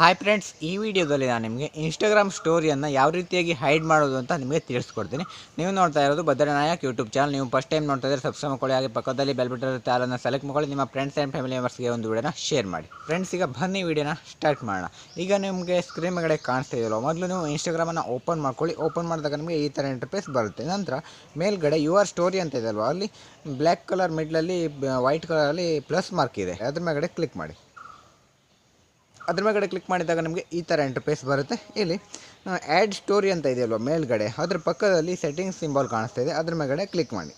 Hi friends ಈ ವಿಡಿಯೋದಲ್ಲಿ ನಾನು ನಿಮಗೆ ಇನ್ಸ್ಟಾಗ್ರಾಮ್ ಸ್ಟೋರಿಯನ್ನು ಯಾವ ರೀತಿಯಾಗಿ ಹೈಡ್ ಮಾಡೋದು ಅಂತ ನಿಮಗೆ ತಿಳಿಸ್ಕೊಡ್ತೀನಿ. ನೀವು ನೋಡ್ತಾ ಇರೋದು ಭದ್ರನಾಯಕ್ ಯೂಟ್ಯೂಬ್ ಚಾನಲ್ ನೀವು ಫಸ್ಟ್ ಟೈಮ್ ನೋಡ್ತಾ ಇದ್ದರೆ ಸಬ್ಸ್ಕ್ರೈಬ್ ಮಾಡ್ಕೊಳ್ಳಿ. ಹಾಗೆ ಪಕ್ಕದಲ್ಲಿ ಬೆಲ್ ಇರುತ್ತೆ ಅದನ್ನು ಸೆಲೆಕ್ಟ್ ಮಾಡ್ಕೊಳ್ಳಿ. ನಿಮ್ಮ ಫ್ರೆಂಡ್ಸ್ ಆ್ಯಂಡ್ ಫ್ಯಾಮಿಲಿ ಮೆಂಬರ್ಸ್ಗೆ ಒಂದು ವಿಡಿಯೋನ ಶೇರ್ ಮಾಡಿ. ಫ್ರೆಂಡ್ಸ್ ಈಗ ಬನ್ನಿ ವಿಡಿಯೋನ ಸ್ಟಾರ್ಟ್ ಮಾಡೋಣ. ಈಗ ನಿಮಗೆ ಸ್ಕ್ರೀನ್ ಮೇಲೆ ಕಾಣಿಸ್ತಾ ಇದೆಯಲ್ಲ, ಮೊದಲು ನೀವು ಇನ್ಸ್ಟಾಗ್ರಾಮನ್ನು ಓಪನ್ ಮಾಡ್ಕೊಳ್ಳಿ. ಓಪನ್ ಮಾಡಿದಾಗ ನಿಮಗೆ ಈ ಥರ ಇಂಟರ್ಫೇಸ್ ಬರುತ್ತೆ. ನಂತರ ಮೇಲ್ಗಡೆ ಯು ಆರ್ ಸ್ಟೋರಿ ಅಂತ ಇದೆ ಅಲ್ಲಿ ಬ್ಲ್ಯಾಕ್ ಕಲರ್ ಮಿಡ್ಲಲ್ಲಿ ವೈಟ್ ಕಲರಲ್ಲಿ ಪ್ಲಸ್ ಮಾರ್ಕ್ ಇದೆ. ಅದ್ರ ಮೇಲ್ಗಡೆ ಕ್ಲಿಕ್ ಮಾಡಿ. ಅದ್ರ ಮೇಲ್ಗಡೆ ಕ್ಲಿಕ್ ಮಾಡಿದಾಗ ನಿಮಗೆ ಈ ಥರ ಇಂಟರ್ಫೇಸ್ ಬರುತ್ತೆ. ಇಲ್ಲಿ ಆ್ಯಡ್ ಸ್ಟೋರಿ ಅಂತ ಇದೆಯಲ್ವ, ಮೇಲ್ಗಡೆ, ಅದ್ರ ಪಕ್ಕದಲ್ಲಿ ಸೆಟ್ಟಿಂಗ್ಸ್ ಸಿಂಬಾಲ್ ಕಾಣಿಸ್ತಾ ಇದೆ, ಅದ್ರ ಮೇಲ್ಗಡೆ ಕ್ಲಿಕ್ ಮಾಡಿ.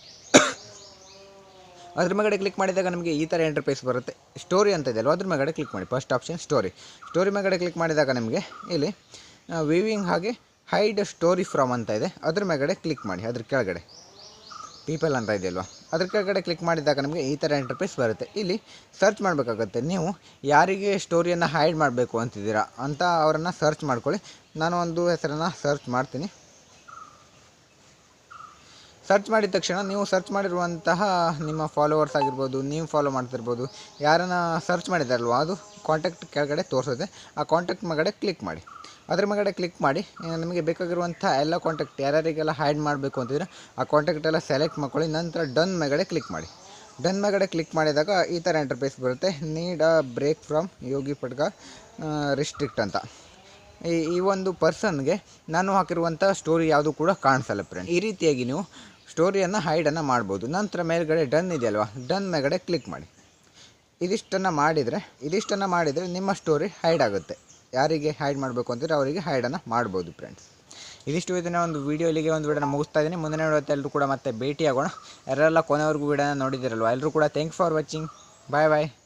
ಅದ್ರ ಮೇಲ್ಗಡೆ ಕ್ಲಿಕ್ ಮಾಡಿದಾಗ ನಮಗೆ ಈ ಥರ ಇಂಟರ್ಫೇಸ್ ಬರುತ್ತೆ. ಸ್ಟೋರಿ ಅಂತ ಇದೆಯಲ್ವ, ಅದ್ರ ಮೇಲ್ಗಡೆ ಕ್ಲಿಕ್ ಮಾಡಿ. ಫಸ್ಟ್ ಆಪ್ಷನ್ ಸ್ಟೋರಿ ಸ್ಟೋರಿ ಮೇಲ್ಗಡೆ ಕ್ಲಿಕ್ ಮಾಡಿದಾಗ ನಿಮಗೆ ಇಲ್ಲಿ ವಿವಿಂಗ್ ಹಾಗೆ ಹೈಡ್ ಸ್ಟೋರಿ ಫ್ರಮ್ ಅಂತ ಇದೆ, ಅದ್ರ ಮೇಲ್ಗಡೆ ಕ್ಲಿಕ್ ಮಾಡಿ, ಅದ್ರ ಕೆಳಗಡೆ. ಪೀಪಲ್ ಅಂತ ಇದೆಯಲ್ವಾ ಅದ್ರ ಕೆಳಗಡೆ ಕ್ಲಿಕ್ ಮಾಡಿದಾಗ ನಮಗೆ ಈ ಥರ ಇಂಟರ್ಫೇಸ್ ಬರುತ್ತೆ. ಇಲ್ಲಿ ಸರ್ಚ್ ಮಾಡಬೇಕಾಗುತ್ತೆ. ನೀವು ಯಾರಿಗೆ ಸ್ಟೋರಿಯನ್ನು ಹೈಡ್ ಮಾಡಬೇಕು ಅಂತಿದ್ದೀರಾ ಅಂತ ಅವರನ್ನು ಸರ್ಚ್ ಮಾಡ್ಕೊಳ್ಳಿ. ನಾನು ಒಂದು ಹೆಸರನ್ನು ಸರ್ಚ್ ಮಾಡ್ತೀನಿ. ಸರ್ಚ್ ಮಾಡಿದ ತಕ್ಷಣ ನೀವು ಸರ್ಚ್ ಮಾಡಿರುವಂತಹ ನಿಮ್ಮ ಫಾಲೋವರ್ಸ್ ಆಗಿರ್ಬೋದು, ನೀವು ಫಾಲೋ ಮಾಡ್ತಿರ್ಬೋದು, ಯಾರನ್ನ ಸರ್ಚ್ ಮಾಡಿದಾರಲ್ವ ಅದು ಕಾಂಟ್ಯಾಕ್ಟ್ ಕೆಳಗಡೆ ತೋರಿಸುತ್ತೆ ಆ ಕಾಂಟ್ಯಾಕ್ಟ್ ಮಗಡೆ ಕ್ಲಿಕ್ ಮಾಡಿ. ಅದ್ರ ಮಗಡೆ ಕ್ಲಿಕ್ ಮಾಡಿ ನಿಮಗೆ ಬೇಕಾಗಿರುವಂಥ ಎಲ್ಲ ಕಾಂಟ್ಯಾಕ್ಟ್ ಯಾರ್ಯಾರಿಗೆಲ್ಲ ಹೈಡ್ ಮಾಡಬೇಕು ಅಂತಿದ್ರೆ ಆ ಕಾಂಟ್ಯಾಕ್ಟ್ ಎಲ್ಲ ಸೆಲೆಕ್ಟ್ ಮಾಡ್ಕೊಳ್ಳಿ, ನಂತರ ಡನ್ ಮೇಗಡೆ ಕ್ಲಿಕ್ ಮಾಡಿ. ಡನ್ ಮೇಗಡೆ ಕ್ಲಿಕ್ ಮಾಡಿದಾಗ ಈ ಥರ ಇಂಟರ್ಫೇಸ್ ಬರುತ್ತೆ. Need a break from Yogi ಪಡ್ಗ restrict ಅಂತ. ಈ ಈ ಒಂದು ಪರ್ಸನ್ಗೆ ನಾನು ಹಾಕಿರುವಂಥ ಸ್ಟೋರಿ ಯಾವುದು ಕೂಡ ಕಾಣಿಸಲ್ಲ ಫ್ರೆಂಡ್ ಈ ರೀತಿಯಾಗಿ ನೀವು ಸ್ಟೋರಿಯನ್ನು ಹೈಡನ್ನು ಮಾಡ್ಬೋದು. ನಂತರ ಮೇಲ್ಗಡೆ ಡನ್ ಇದೆಯಲ್ವ? ಡನ್ ಮೇಲ್ಗಡೆ ಕ್ಲಿಕ್ ಮಾಡಿ. ಇದಿಷ್ಟನ್ನು ಮಾಡಿದರೆ ಇದಿಷ್ಟನ್ನು ಮಾಡಿದರೆ ನಿಮ್ಮ ಸ್ಟೋರಿ ಹೈಡ್ ಆಗುತ್ತೆ. ಯಾರಿಗೆ ಹೈಡ್ ಮಾಡಬೇಕು ಅಂತಿದ್ರೆ ಅವರಿಗೆ ಹೈಡನ್ನು ಮಾಡ್ಬೋದು ಫ್ರೆಂಡ್ಸ್ ಇದಿಷ್ಟು ಇದನ್ನ ಒಂದು ವೀಡಿಯೋ ಇಲ್ಲಿಗೆ ಒಂದು ವಿಡಿಯೋನ ಮುಗಿಸ್ತಾ ಇದ್ದೀನಿ. ಮುಂದಿನ ವಿಡಿಯೋ ಎಲ್ಲರೂ ಕೂಡ ಮತ್ತೆ ಭೇಟಿಯಾಗೋಣ. ಯಾರೆಲ್ಲ ಕೊನೆವರೆಗೂ ವಿಡಿಯೋನ ನೋಡಿದಿರಲ್ವ? ಎಲ್ಲರೂ ಕೂಡ thanks for watching bye bye